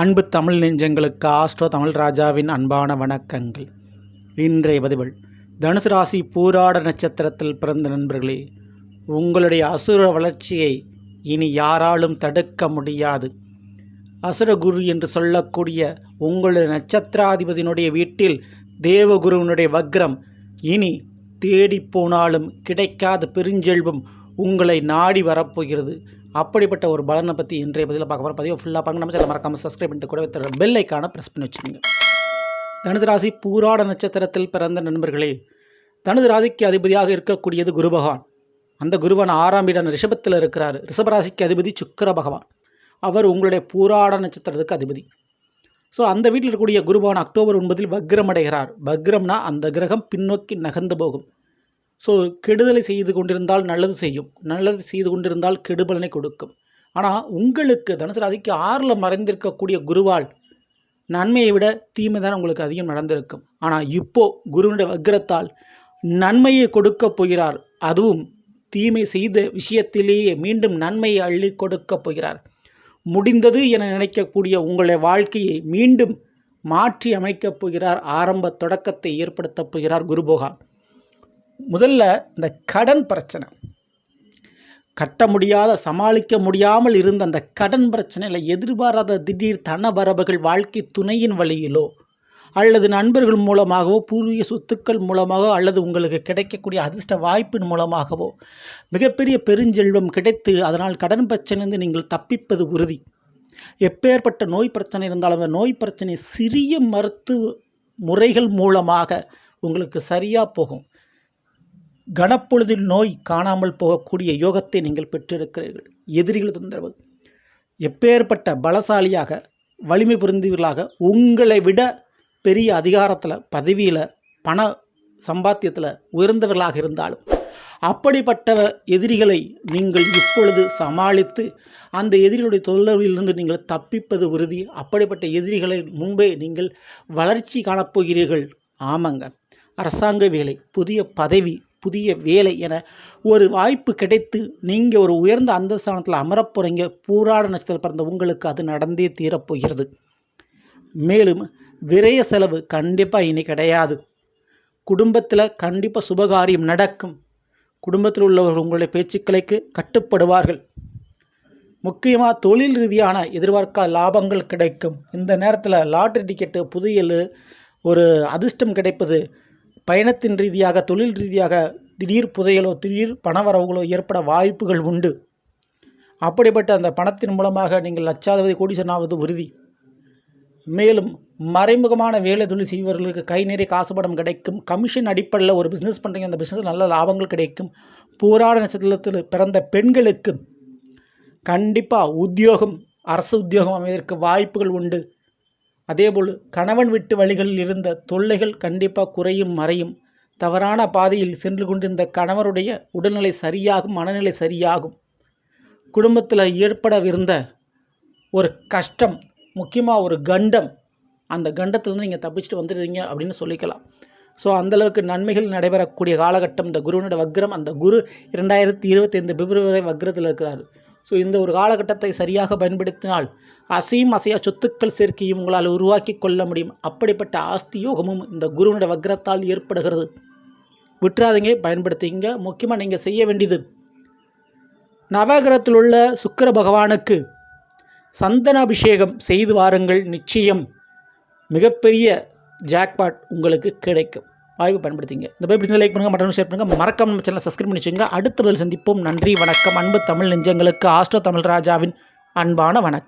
அன்பு தமிழ் நெஞ்சங்களுக்கு ஆஸ்ட்ரோ தமிழ் ராஜாவின் அன்பான வணக்கங்கள். இன்றைய பதிவுகள் தனுசு ராசி பூராட நட்சத்திரத்தில் பிறந்த நண்பர்களே உங்களுடைய அசுர வளர்ச்சியை இனி யாராலும் தடுக்க முடியாது. அசுரகுரு என்று சொல்லக்கூடிய உங்களுடைய நட்சத்திராதிபதியினுடைய வீட்டில் தேவகுருவினுடைய வக்ரம் இனி தேடி போனாலும் கிடைக்காத பெருஞ்செல்வம் உங்களை நாடி வரப்போகிறது. அப்படிப்பட்ட ஒரு பலனை பற்றி இன்றைய பதிவில் பார்க்க போகிற பதிவை ஃபுல்லாக பாருங்க. நம்ம சேனல் மறக்காமல் சப்ஸ்கிரைப் பண்ணிட்டு கூட வைத்த பெல் ஐக்கான ப்ரெஸ் பண்ணி வச்சுக்கோங்க. தனுசு ராசி பூராட நட்சத்திரத்தில் பிறந்த நண்பர்களே தனுசு ராசிக்கு அதிபதியாக இருக்கக்கூடியது குரு பகவான். அந்த குருவன் ஆறாம் இடம் ரிஷபத்தில் இருக்கிறார். ரிஷபராசிக்கு அதிபதி சுக்கர பகவான். அவர் உங்களுடைய பூராட நட்சத்திரத்துக்கு அதிபதி. ஸோ அந்த வீட்டில் இருக்கக்கூடிய குருபகவான் அக்டோபர் ஒன்பதில் வக்ரம் அடைகிறார் வக்ரம்னா அந்த கிரகம் பின்னோக்கி நகர்ந்து போகும். ஸோ கெடுதலை செய்து கொண்டிருந்தால் நல்லது செய்யும். நல்லது செய்து கொண்டிருந்தால் கெடுபலனை கொடுக்கும். ஆனால் உங்களுக்கு தனுசு ராசிக்கு ஆறில் மறைந்திருக்கக்கூடிய குருவால் நன்மையை விட தீமை தான் உங்களுக்கு அதிகம் நடந்திருக்கும். ஆனால் இப்போது குருவினுடைய வக்ரத்தால் நன்மையை கொடுக்கப் போகிறார். அதுவும் தீமை செய்த விஷயத்திலேயே மீண்டும் நன்மையை அள்ளி கொடுக்கப் போகிறார். முடிந்தது என நினைக்கக்கூடிய உங்களுடைய வாழ்க்கையை மீண்டும் மாற்றி அமைக்கப் போகிறார். ஆரம்ப தொடக்கத்தை ஏற்படுத்தப் போகிறார் குருபோகா முதல்ல இந்த கடன் பிரச்சனை. கட்ட முடியாத சமாளிக்க முடியாமல் இருந்த அந்த கடன் பிரச்சனையில் எதிர்பாராத திடீர் தன வரவுகள் வாழ்க்கை துணையின் வழியிலோ அல்லது நண்பர்கள் மூலமாகவோ பூர்வீக சொத்துக்கள் மூலமாகவோ அல்லது உங்களுக்கு கிடைக்கக்கூடிய அதிர்ஷ்ட வாய்ப்பின் மூலமாகவோ மிகப்பெரிய பெருஞ்செல்வம் கிடைத்து அதனால் கடன் பிரச்சனையிலிருந்து நீங்கள் தப்பிப்பது உறுதி. எப்பேற்பட்ட நோய் பிரச்சனை இருந்தாலும் அந்த நோய் பிரச்சனை சிறிய மருத்துவ முறைகள் மூலமாக உங்களுக்கு சரியாக போகும். கனப்பொழுதில் நோய் காணாமல் போகக்கூடிய யோகத்தை நீங்கள் பெற்றிருக்கிறீர்கள். எதிரிகள் தொந்தரவு. எப்பேற்பட்ட பலசாலியாக வலிமை புரிந்தவர்களாக உங்களை விட பெரிய அதிகாரத்தில் பதவியில் பண சம்பாத்தியத்தில் உயர்ந்தவர்களாக இருந்தாலும் அப்படிப்பட்ட எதிரிகளை நீங்கள் இப்பொழுது சமாளித்து அந்த எதிரிகளுடைய தொந்தரவிலிருந்து நீங்கள் தப்பிப்பது உறுதி. அப்படிப்பட்ட எதிரிகளை முன்பே நீங்கள் வளர்ச்சி காணப்போகிறீர்கள். ஆமாங்க. அரசாங்க வேலை புதிய பதவி புதிய வேலை என ஒரு வாய்ப்பு கிடைத்து நீங்கள் ஒரு உயர்ந்த அந்தஸ்தானத்தில் அமரப்போகிறீங்க பூராட நட்சத்திரம் பிறந்த உங்களுக்கு அது நடந்தே தீரப்போகிறது மேலும் விரய செலவு கண்டிப்பாக இனி கிடையாது. குடும்பத்தில் கண்டிப்பாக சுபகாரியம் நடக்கும். குடும்பத்தில் உள்ளவர்கள் உங்களுடைய பேச்சுக்களுக்கு கட்டுப்படுவார்கள். முக்கியமாக தொழில் ரீதியான எதிர்பார்க்காத லாபங்கள் கிடைக்கும். இந்த நேரத்தில் லாட்ரி டிக்கெட்டு புதியல் ஒரு அதிர்ஷ்டம் கிடைப்பது பயணத்தின் ரீதியாக தொழில் ரீதியாக திடீர் புதையலோ திடீர் பணவரவுகளோ ஏற்பட வாய்ப்புகள் உண்டு. அப்படிப்பட்ட அந்த பணத்தின் மூலமாக நீங்கள் லட்சாதிபதி கோடீசனாவது உறுதி. மேலும் மறைமுகமான வேலை தொழில் செய்பவர்களுக்கு கை நிறைய காசுபடம் கிடைக்கும். கமிஷன் அடிப்படையில் ஒரு பிஸ்னஸ் பண்ணுறீங்க அந்த பிஸ்னஸில் நல்ல லாபங்கள் கிடைக்கும். போராட நட்சத்திரத்தில் பிறந்த பெண்களுக்கு கண்டிப்பாக உத்தியோகம் அரசு உத்தியோகம் அமைவதற்கு வாய்ப்புகள் உண்டு. அதேபோல் கணவன் விட்டு வழிகளில் இருந்த தொல்லைகள் கண்டிப்பாக குறையும் மறையும். தவறான பாதையில் சென்று கொண்டிருந்த கணவருடைய உடல்நிலை சரியாகும் மனநிலை சரியாகும். குடும்பத்தில் ஏற்படவிருந்த ஒரு கஷ்டம் முக்கியமாக ஒரு கண்டம் அந்த கண்டத்திலேருந்து நீங்கள் தப்பிச்சுட்டு வந்துடுறீங்க அப்படின்னு சொல்லிக்கலாம். ஸோ அந்தளவுக்கு நன்மைகள் நடைபெறக்கூடிய காலகட்டம் இந்த குருவனோட வக்ரம். அந்த குரு இரண்டாயிரத்தி இருபத்தைந்து பிப்ரவரி வக்ரத்தில் இருக்கிறார். ஸோ இந்த ஒரு காலகட்டத்தை சரியாக பயன்படுத்தினால் அசையும் அசையா சொத்துக்கள் சேர்க்கையும் உங்களால் உருவாக்கி கொள்ள முடியும். அப்படிப்பட்ட ஆஸ்தி யோகமும் இந்த குருவனுடைய வக்ரத்தால் ஏற்படுகிறது. விட்டுறாதீங்க பயன்படுத்திங்க முக்கியமாக நீங்கள் செய்ய வேண்டியது நவகிரகத்தில் உள்ள சுக்கர பகவானுக்கு சந்தன அபிஷேகம் செய்து வாருங்கள். நிச்சயம் மிகப்பெரிய ஜாக்பாட் உங்களுக்கு கிடைக்கும். வாய்ப்பு பயன்படுத்திங்க. இந்த போய் லைக் பண்ணுங்கள் மற்றும் ஷேர் பண்ணுங்கள் மறக்காம நம்ம சேனல் சப்ஸ்கிரைப் பண்ணி வச்சுங்க அடுத்த பதில் சந்திப்போம். நன்றி வணக்கம். அன்பு தமிழ் நெஞ்சங்களுக்கு ஆஸ்ட்ரோ தமிழ் ராஜாவின் அன்பான வணக்கம்.